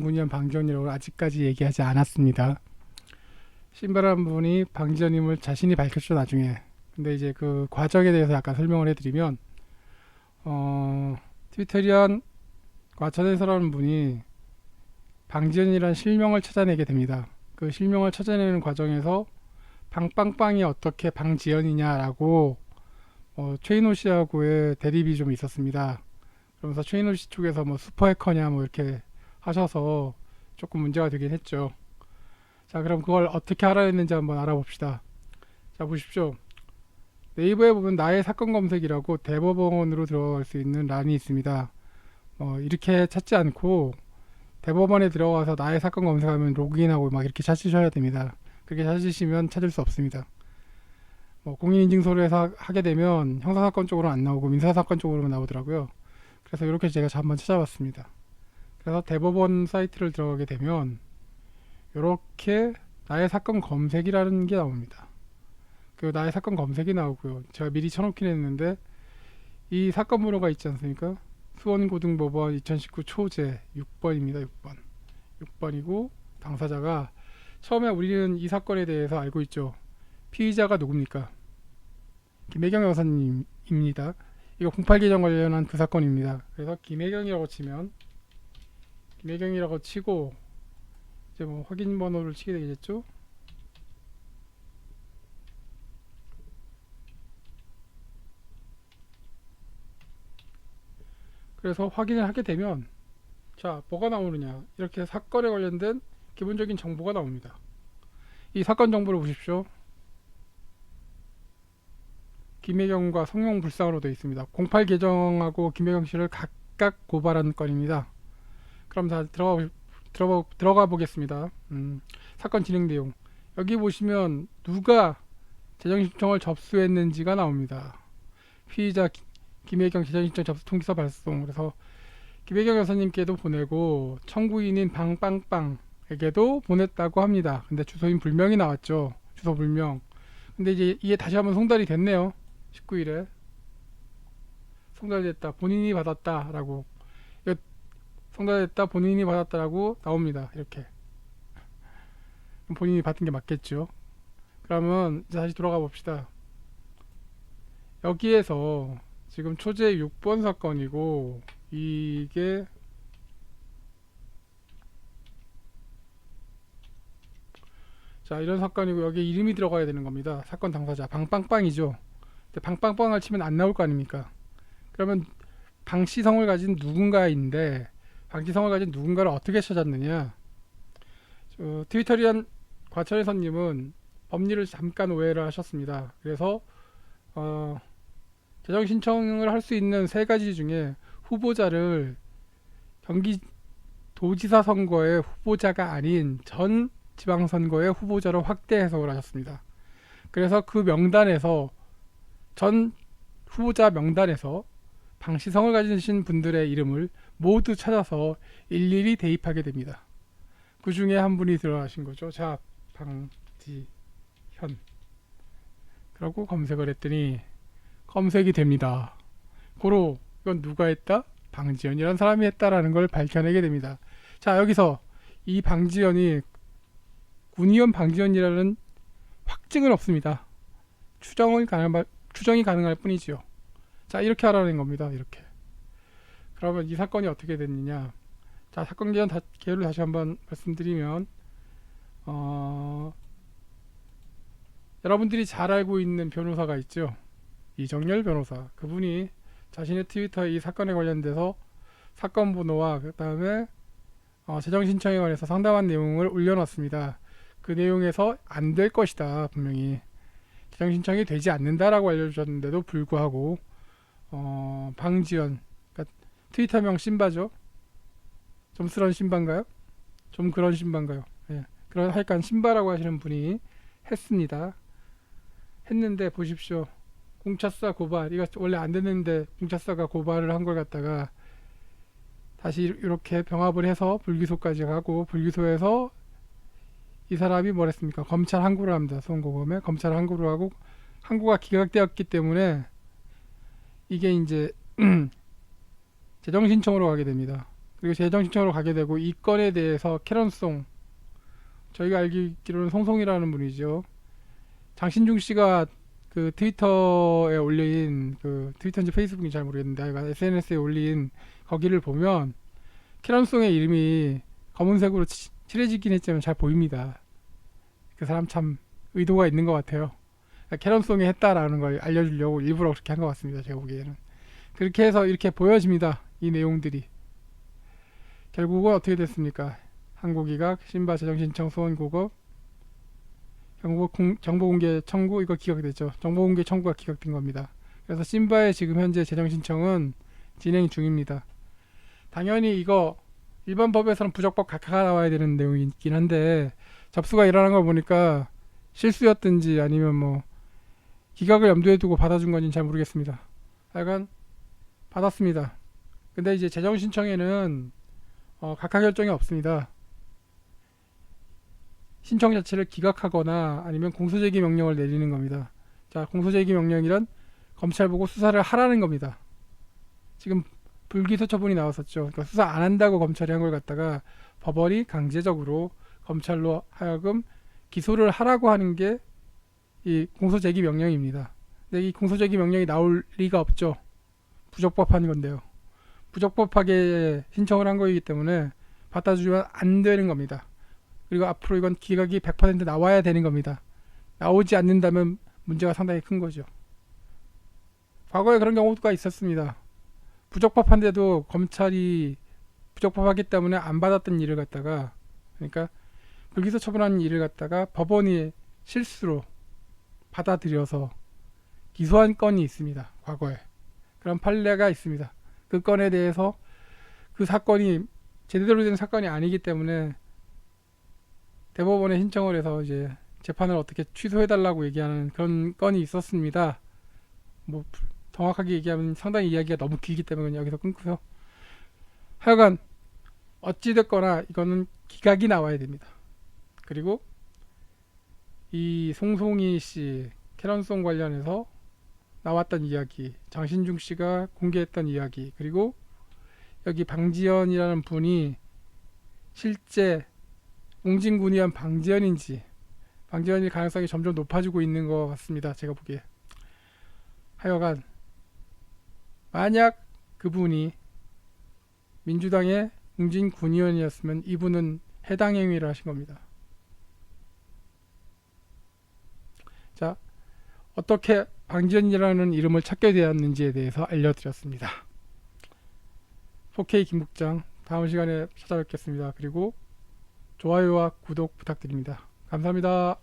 군의원 방지원이라고 아직까지 얘기하지 않았습니다. 신바람 분이 방지원임을 자신이 밝혔죠 나중에. 근데 이제 그 과정에 대해서 약간 설명을 해드리면 어, 트위터리안 과천에서라는 분이 방지원이라는 실명을 찾아내게 됩니다. 그 실명을 찾아내는 과정에서 방빵빵이 어떻게 방지연이냐라고 어, 최인호 씨하고의 대립이 좀 있었습니다. 그러면서 최인호 씨 쪽에서 뭐 슈퍼해커냐 뭐 이렇게 하셔서 조금 문제가 되긴 했죠. 자, 그럼 그걸 어떻게 알아냈는지 한번 알아봅시다. 자, 보십시오. 네이버에 보면 나의 사건 검색이라고 대법원으로 들어갈 수 있는 란이 있습니다. 어, 이렇게 찾지 않고 대법원에 들어가서 나의 사건 검색하면 로그인하고 막 이렇게 찾으셔야 됩니다. 그렇게 찾으시면 찾을 수 없습니다. 뭐 공인인증서로 해서 하게 되면 형사사건 쪽으로 안 나오고 민사사건 쪽으로만 나오더라고요. 그래서 이렇게 제가 한번 찾아봤습니다. 그래서 대법원 사이트를 들어가게 되면 이렇게 나의 사건 검색이라는 게 나옵니다. 그 나의 사건 검색이 나오고요. 제가 미리 쳐놓긴 했는데 이 사건 번호가 있지 않습니까? 수원고등법원 2019 초제 6번입니다. 6번. 6번이고 당사자가 처음에 우리는 이 사건에 대해서 알고 있죠. 피의자가 누굽니까? 김혜경 여사님입니다. 이거 08 계정 관련한 그 사건입니다. 그래서 김혜경이라고 치면 김혜경이라고 치고 이제 뭐 확인 번호를 치게 되겠죠. 그래서 확인을 하게 되면 자 뭐가 나오느냐 이렇게 사건에 관련된 기본적인 정보가 나옵니다. 이 사건 정보를 보십시오. 김혜경과 성형 불상으로 되어 있습니다. 08 계정하고 김혜경 씨를 각각 고발한 건입니다. 그럼 다 들어가 들어가, 들어가 보겠습니다. 음, 사건 진행 내용 여기 보시면 누가 재정 신청을 접수했는지가 나옵니다. 피의자 기- 김혜경 재정 신청 접수 통지서 발송 그래서 김혜경 여사님께도 보내고 청구인인 방빵빵에게도 보냈다고 합니다. 근데 주소인 불명이 나왔죠. 주소 불명. 근데 이제 이게 다시 한번 송달이 됐네요. 19일에 송달됐다. 본인이 받았다라고 송달됐다. 본인이 받았다라고 나옵니다. 이렇게 본인이 받은 게 맞겠죠. 그러면 이제 다시 돌아가 봅시다. 여기에서 지금 초제 6번 사건이고 이게 자 이런 사건이고 여기 이름이 들어가야 되는 겁니다. 사건 당사자 방빵빵이죠. 근데 방빵빵을 치면 안 나올 거 아닙니까? 그러면 방시성을 가진 누군가인데 방시성을 가진 누군가를 어떻게 찾았느냐? 저, 트위터리안 과천의선님은 법리를 잠깐 오해를 하셨습니다. 그래서 어, 재정 신청을 할 수 있는 세 가지 중에 후보자를 경기 도지사 선거의 후보자가 아닌 전 지방선거의 후보자로 확대 해석을 하셨습니다. 그래서 그 명단에서 전 후보자 명단에서 방시성을 가지신 분들의 이름을 모두 찾아서 일일이 대입하게 됩니다. 그 중에 한 분이 들어가신 거죠. 자, 방지현. 그러고 검색을 했더니 검색이 됩니다. 고로 이건 누가 했다? 방지연이라는 사람이 했다라는 걸 밝혀내게 됩니다. 자 여기서 이 방지연이 군의원 방지연이라는 확증은 없습니다. 추정은 가능할, 추정이 가능할 뿐이지요. 자 이렇게 알아낸 겁니다. 이렇게. 그러면 이 사건이 어떻게 됐느냐? 자 사건 다, 개요를 다시 한번 말씀드리면 어, 여러분들이 잘 알고 있는 변호사가 있죠. 이정열 변호사 그분이 자신의 트위터에 이 사건에 관련돼서 사건 번호와 그 다음에 어, 재정 신청에 관해서 상담한 내용을 올려놨습니다. 그 내용에서 안 될 것이다 분명히 재정 신청이 되지 않는다라고 알려주셨는데도 불구하고 어, 방지연 트위터명 신바죠. 좀 쓰런 신바인가요? 좀 그런 신바인가요? 예. 그런 하여간 신바라고 하시는 분이 했습니다. 했는데 보십시오. 공차사 고발 이거 원래 안 됐는데 공차사가 고발을 한 걸 갖다가 다시 이렇게 병합을 해서 불기소까지 가고 불기소해서 이 사람이 뭐랬습니까 검찰 항고를 합니다 소원고검에 검찰 항고를 하고 항고가 기각되었기 때문에 이게 이제 재정 신청으로 가게 됩니다 그리고 재정 신청으로 가게 되고 이 건에 대해서 캐런송 저희가 알기로는 송송이라는 분이죠. 장신중 씨가 그 트위터에 올린 그 트위터인지 페이스북인지 잘 모르겠는데 하여간 SNS에 올린 거기를 보면 캐런송의 이름이 검은색으로 치- 칠해지긴 했지만 잘 보입니다. 그 사람 참 의도가 있는 것 같아요. 그러니까 캐런송이 했다라는 걸 알려주려고 일부러 그렇게 한 것 같습니다. 제가 보기에는 그렇게 해서 이렇게 보여집니다. 이 내용들이 결국은 어떻게 됐습니까? 한국이가 신바 재정신청 소원 고급 정보 공, 정보 공개 청구 이거 기각됐죠. 정보 공개 청구가 기각된 겁니다. 그래서 신바의 지금 현재 재정 신청은 진행 중입니다. 당연히 이거 일반 법에서는 부적법 각하가 나와야 되는 내용이 있긴 한데 접수가 일어난 걸 보니까 실수였든지 아니면 뭐 기각을 염두에 두고 받아준 건지는 잘 모르겠습니다. 하여간 받았습니다. 근데 이제 재정 신청에는 어, 각하 결정이 없습니다. 신청 자체를 기각하거나 아니면 공소제기 명령을 내리는 겁니다. 자, 공소제기 명령이란 검찰 보고 수사를 하라는 겁니다. 지금 불기소 처분이 나왔었죠. 그러니까 수사 안 한다고 검찰이 한 걸 갖다가 법원이 강제적으로 검찰로 하여금 기소를 하라고 하는 게 이 공소제기 명령입니다. 근데 이 공소제기 명령이 나올 리가 없죠. 부적법한 건데요. 부적법하게 신청을 한 거이기 때문에 받아주면 안 되는 겁니다. 그리고 앞으로 이건 기각이 100% 나와야 되는 겁니다. 나오지 않는다면 문제가 상당히 큰 거죠. 과거에 그런 경우가 있었습니다. 부적법한데도 검찰이 부적법하기 때문에 안 받았던 일을 갖다가 그러니까 불기소 처분한 일을 갖다가 법원이 실수로 받아들여서 기소한 건이 있습니다. 과거에 그런 판례가 있습니다. 그 건에 대해서 그 사건이 제대로 된 사건이 아니기 때문에 대법원에 신청을 해서 이제 재판을 어떻게 취소해달라고 얘기하는 그런 건이 있었습니다. 뭐 정확하게 얘기하면 상당히 이야기가 너무 길기 때문에 여기서 끊고요. 하여간 어찌됐거나 이거는 기각이 나와야 됩니다. 그리고 이 송송이 씨 캐런송 관련해서 나왔던 이야기, 장신중 씨가 공개했던 이야기, 그리고 여기 방지연이라는 분이 실제 웅진군이한 방지연인지 방지연일 가능성이 점점 높아지고 있는 것 같습니다. 제가 보기에. 하여간 만약 그분이 민주당의 웅진 군의원이었으면 이분은 해당 행위를 하신 겁니다. 자, 어떻게 방지연이라는 이름을 찾게 되었는지에 대해서 알려드렸습니다. 4K 김국장 다음 시간에 찾아뵙겠습니다. 그리고 좋아요와 구독 부탁드립니다. 감사합니다.